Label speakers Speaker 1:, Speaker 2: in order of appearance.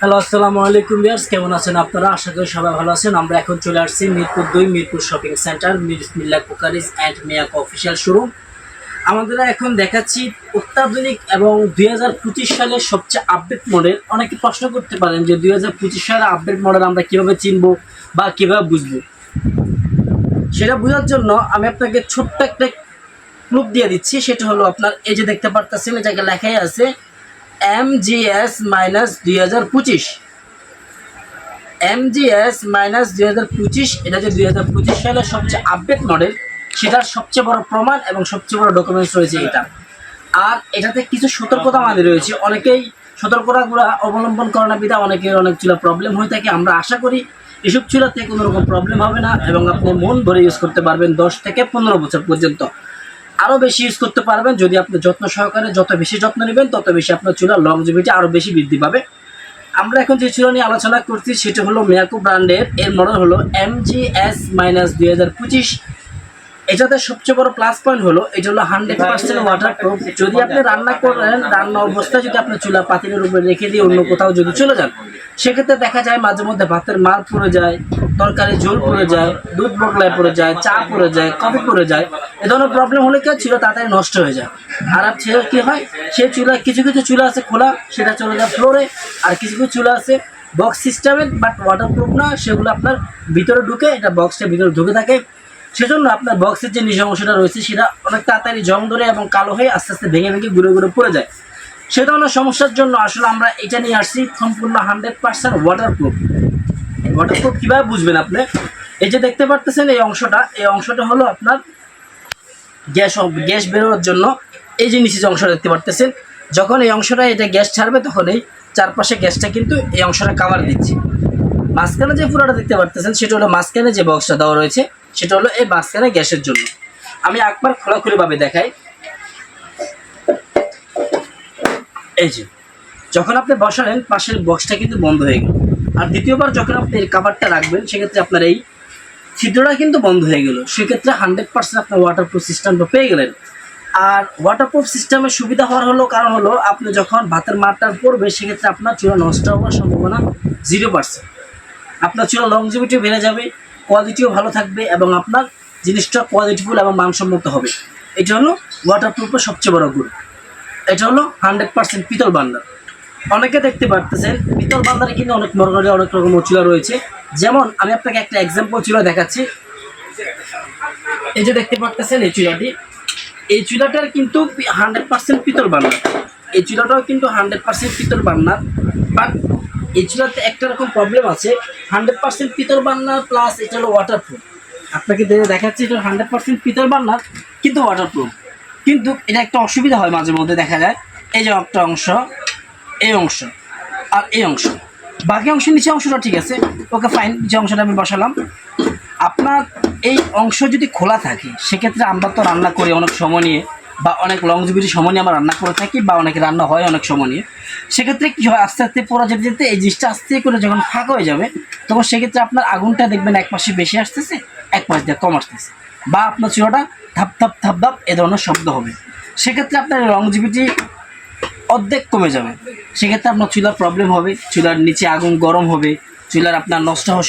Speaker 1: Hello, আসসালামু আলাইকুম viewers, কেমন আছেন আপনারা? আশা করি সবাই ভালো আছেন। আমরা এখন চলে আসছি মিরপুর দুই, মিরপুর শপিং সেন্টার মিল্লা কুকারিজ অ্যান্ড মিয়াক অফিসিয়াল শোরুম। আমাদের এখন দেখাচ্ছি অত্যাধুনিক এবং দুই হাজার পঁচিশ সালের সবচেয়ে আপডেট মডেল অনেকে প্রশ্ন করতে পারেন যে দুই হাজার পঁচিশ সালের আপডেট মডেল আমরা কীভাবে চিনবো বা কীভাবে বুঝব। সেটা বোঝার জন্য আমি আপনাকে ছোট্ট একটা প্রুফ দিয়ে দিচ্ছি। সেটা হলো আপনার এই যে দেখতে পারতেছেন, এটাকে লেখাই আছে এম জি এস মাইনাস দুই হাজার পঁচিশ। এম জি এস মাইনাস দুই হাজার পঁচিশ, এটা যে দুই হাজার পঁচিশ সালের সবচেয়ে আপডেট মডেল সেটার সবচেয়ে বড় প্রমাণ এবং সবচেয়ে বড় ডকুমেন্টস রয়েছে এটা। আর এটাতে কিছু সতর্কতা মানি রয়েছে। অনেকেই সতর্কতাগুলো অবলম্বন করে না বিধা অনেকের অনেক চুলা প্রবলেম হয়ে থাকে। আমরা আশা করি এসব চুলাতে কোনো রকম প্রবলেম হবে না এবং আপনি মন ভরে ইউজ করতে পারবেন দশ থেকে পনেরো বছর পর্যন্ত। আরও বেশি ইউজ করতে পারবেন। যদি আপনি যত্ন সহকারে যত বেশি যত্ন নেবেন, তত বেশি আপনার চুলার লংজিভিটি আরও বেশি বৃদ্ধি পাবে। আমরা এখন যে চুলা নিয়ে আলোচনা করছি, সেটা হলো মিয়াকু ব্র্যান্ডের, এর মডেল হলো এম জি এস মাইনাস দুই হাজার পঁচিশ। এটাতে সবচেয়ে বড় প্লাস পয়েন্ট হলো, এটা হলো হান্ড্রেড পার্সেন্ট ওয়াটার প্রুফ যদি আপনি রান্না করেন, রান্না অবস্থায় যদি আপনি চুলা পাতিলের উপরে রেখে দিয়ে অন্য কোথাও যদি চলে যান, সেক্ষেত্রে দেখা যায় মাঝে মধ্যে ভাতের মার পড়ে যায় তরকারি ঝোল পড়ে যায়, দুধ বগলায় পড়ে যায়, চা পড়ে যায়, কফি পড়ে যায়। এ ধরনের প্রবলেম হলে কি চুলা তাড়াতাড়ি নষ্ট হয়ে যায়। আর আর কি হয়? সেই চুলা, কিছু কিছু চুলা আছে খোলা, সেটা চলে যায় ফ্লোরে আর কিছু কিছু চুলা আছে বক্স সিস্টেমের বাট ওয়াটারপ্রুফ না, সেগুলো আপনার ভিতরে ঢুকে, এটা বক্সটা ভিতরে ঢুকে থাকে। সেজন্য আপনার বক্সের যে নিজ অংশটা রয়েছে, সেটা অনেক তাড়াতাড়ি জং ধরে এবং কালো হয়ে আস্তে আস্তে ভেঙে ভেঙে ঘুরে ঘুরে পড়ে যায়। সে ধরনের সমস্যার জন্য আসলে আমরা এটা নিয়ে আসছি, সম্পূর্ণ হান্ড্রেড পার্সেন্ট ওয়াটারপ্রুফ ওয়াটারপ্রুফ কীভাবে বুঝবেন আপনি? এই যে দেখতে পারতেছেন এই অংশটা এই অংশটা হলো আপনার গ্যাস গ্যাস বেরোনোর জন্য এই যে নিচে যে অংশটা দেখতে পারতেছেন, যখন এই অংশটা এটা গ্যাস ছাড়বে তখন এই চারপাশে গ্যাসটা কিন্তু এই অংশটা কাভার দিচ্ছে। মাঝখানে যে পুরোটা দেখতে পারতেছেন, সেটা হলো মাঝখানে যে বক্সটা দেওয়া রয়েছে, সেটা হলো এই মাঝখানে গ্যাসের জন্য। আমি একবার খোলাখুলিভাবে দেখাই। এই যে, যখন আপনি বসালেন, পাশের বক্সটা কিন্তু বন্ধ হয়ে গেল। আর দ্বিতীয়বার যখন আপনি এই কাভারটা রাখবেন, সেক্ষেত্রে আপনার এই ছিদ্রটা কিন্তু বন্ধ হয়ে গেল। সেক্ষেত্রে হান্ড্রেড পার্সেন্ট আপনার ওয়াটারপ্রুফ সিস্টেমটা পেয়ে গেলেন। আর ওয়াটারপ্রুফ সিস্টেমের সুবিধা হওয়ার হলো, কারণ হলো আপনি যখন ভাতের মারটার পড়বে, সেক্ষেত্রে আপনার চুলা নষ্ট হওয়ার সম্ভাবনা জিরো পার্সেন্ট আপনার চুলা লংজিভিটিও বেড়ে যাবে কোয়ালিটিও ভালো থাকবে এবং আপনার জিনিসটা কোয়ালিটিফুল এবং মানসম্মত হবে। এটা হলো ওয়াটারপ্রুফের সবচেয়ে বড় গুণ। এটা হলো হান্ড্রেড পার্সেন্ট পিতল বান্ডার অনেকে দেখতে পারতেছেন, পিতল বান্ডারে কিন্তু অনেক মরগাড়ি অনেক রকম চুলা রয়েছে। যেমন আমি আপনাকে একটা এক্সাম্পল চুলা দেখাচ্ছি। এই যে দেখতে পারতেছেন এই চুলাটি। এই চুলাটার কিন্তু হান্ড্রেড পার্সেন্ট পিতল বান্নার। এই চুলাটাও কিন্তু হান্ড্রেড পার্সেন্ট পিতল বান্নার। বাট এই চুলাতে একটা রকম প্রবলেম আছে। হান্ড্রেড পার্সেন্ট পিতল বান্নার প্লাস এটা হলো ওয়াটারপ্রুফ আপনাকে দেখে দেখাচ্ছি এটা হান্ড্রেড পার্সেন্ট পিতল বান্নার, কিন্তু ওয়াটারপ্রুফ কিন্তু এটা একটা অসুবিধা হয় মাঝে মধ্যে দেখা যায়। এই যে একটা অংশ, এই অংশ, আর এই অংশ। বাকি অংশ, নিচে অংশটা ঠিক আছে। ওকে ফাইন নিচে অংশটা আমি বসালাম। আপনার এই অংশ যদি খোলা থাকে, সেক্ষেত্রে আমরা তো রান্না করি অনেক সময় নিয়ে, বা অনেক লংজিবিটি সময় নিয়ে আমরা রান্না করে থাকি, বা অনেকে রান্না হয় অনেক সময় নিয়ে। সেক্ষেত্রে কী হয়, আস্তে আস্তে পড়া যেতে যেতে এই জিনিসটা আস্তে করে যখন ফাঁকা হয়ে যাবে, তখন সেক্ষেত্রে আপনার আগুনটা দেখবেন এক পাশে বেশি আসতেছে, এক পাশ দিয়ে কম আসতেছে, বা আপনার চুলাটা ধাপ থাপ থাপ থাপ এ ধরনের শব্দ হবে। সেক্ষেত্রে আপনার লংজিবিটি অর্ধেক কমে যাবে। সেক্ষেত্রে আপনার চুলার প্রবলেম হবে, চুলার নিচে আগুন গরম হবে, চুলার আপনার নষ্ট হওয়ার